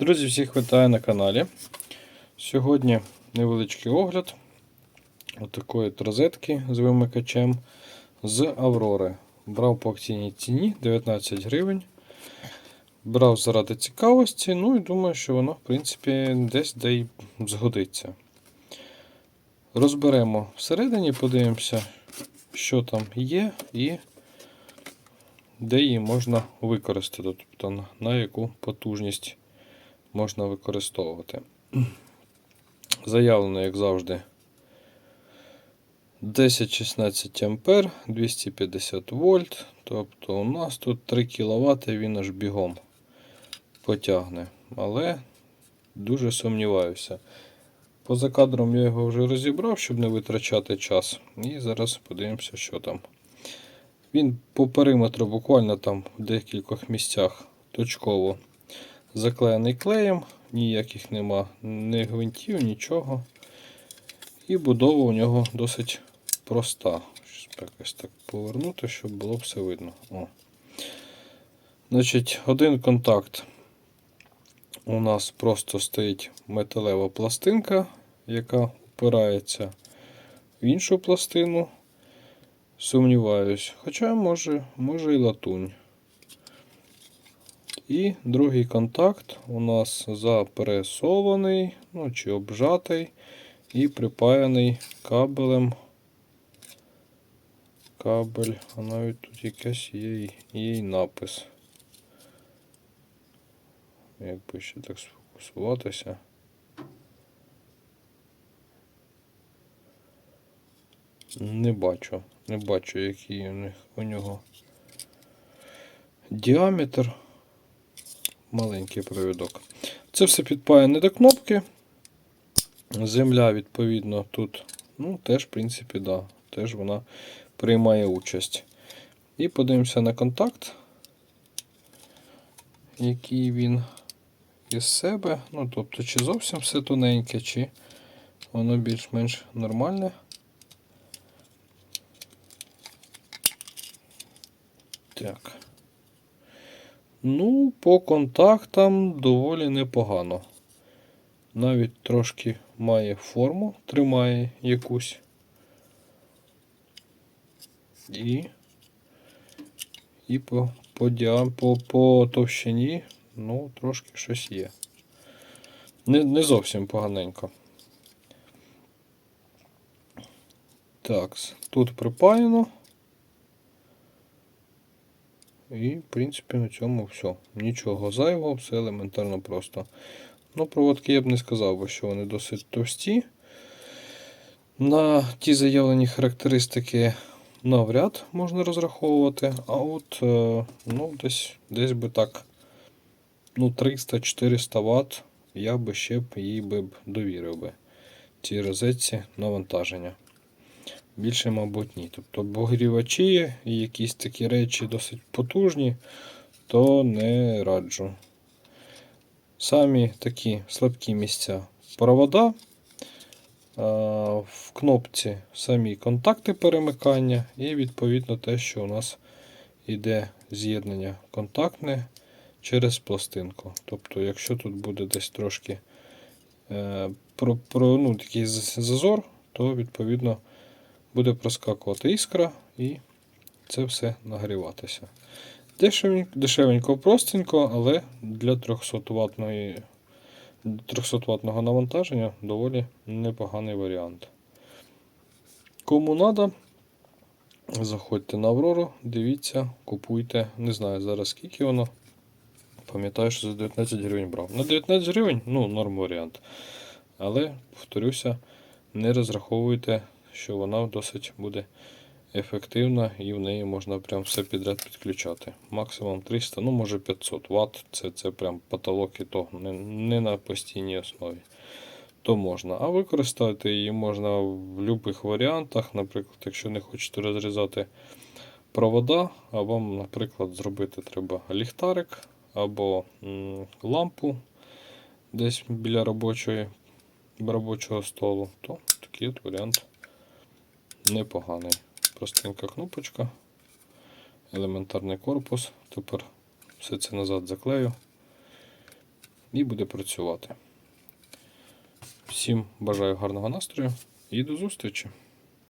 Друзі, всіх вітаю на каналі. Сьогодні невеличкий огляд отакої от розетки з вимикачем з Аврори. Брав по акційній ціні 19 гривень. Брав заради цікавості, ну і думаю, що воно, в принципі, десь де й згодиться. Розберемо всередині, подивимося, що там є і де її можна використати, тобто на, яку потужність можна використовувати. Заявлено, як завжди, 10-16 ампер, 250 вольт. Тобто у нас тут 3 кВт він аж бігом потягне. Але дуже сумніваюся. Поза кадром я його вже розібрав, щоб не витрачати час. І зараз подивимося, що там. Він по периметру буквально там в декількох місцях точково заклеєний клеєм, ніяких нема, ні гвинтів, нічого. І будова у нього досить проста. Якось так повернути, щоб було все видно. О. Значить, один контакт. У нас просто стоїть металева пластинка, яка впирається в іншу пластину. Сумніваюсь, хоча може, може і латунь. І другий контакт у нас запресований, ну чи обжатий і припаяний кабелем. Кабель, а навіть тут якийсь є, й напис. Якби ще так сфокусуватися. Не бачу, не бачу, який у них у нього діаметр. Маленький провідок. Це все підпаяне до кнопки. Земля, відповідно, тут, ну, теж, в принципі, да, теж вона приймає участь. І подивимося на контакт, який він із себе. Ну, тобто, чи зовсім все тоненьке, чи воно більш-менш нормальне. Так. Ну, по контактам доволі непогано. Навіть трошки має форму, тримає якусь. І, і по, по, по, по товщині, ну, трошки щось є. Не, не зовсім поганенько. Так, тут припаяно. І, в принципі, на цьому все. Нічого зайвого, все елементарно просто. Ну, проводки я б не сказав, би, що вони досить товсті. На ті заявлені характеристики навряд можна розраховувати. А от е, ну, десь десь би так ну, 300-400 Вт я би ще б їй би довірив би цій розетці навантаження. Більше, мабуть, ні. Тобто обогрівачі і якісь такі речі досить потужні, то не раджу. Самі такі слабкі місця провода. В кнопці самі контакти перемикання, і відповідно те, що у нас йде з'єднання контактне через пластинку. Тобто, якщо тут буде десь трошки е, про, про, ну, такий зазор, то відповідно буде проскакувати іскра і це все нагріватися. Дешевенько, простенько, але для 300 ватної 300 ватного навантаження доволі непоганий варіант. Кому треба, заходьте на Аврору, дивіться, купуйте. Не знаю зараз скільки воно. Пам'ятаю, що за 19 гривень брав. На 19 гривень ну, норм варіант. Але, повторюся, не розраховуйте що вона досить буде ефективна і в неї можна прям все підряд підключати. Максимум 300, ну може 500 Вт. Це це прям потолок і то, не, не на постійній основі. То можна. А використати її можна в будь-яких варіантах. Наприклад, якщо не хочете розрізати провода, а вам, наприклад, зробити треба ліхтарик або м, лампу десь біля робочої, робочого столу, то такий от варіант непоганий. Простенька кнопочка, елементарний корпус. Тепер все це назад заклею. і буде працювати. Всім бажаю гарного настрою і до зустрічі!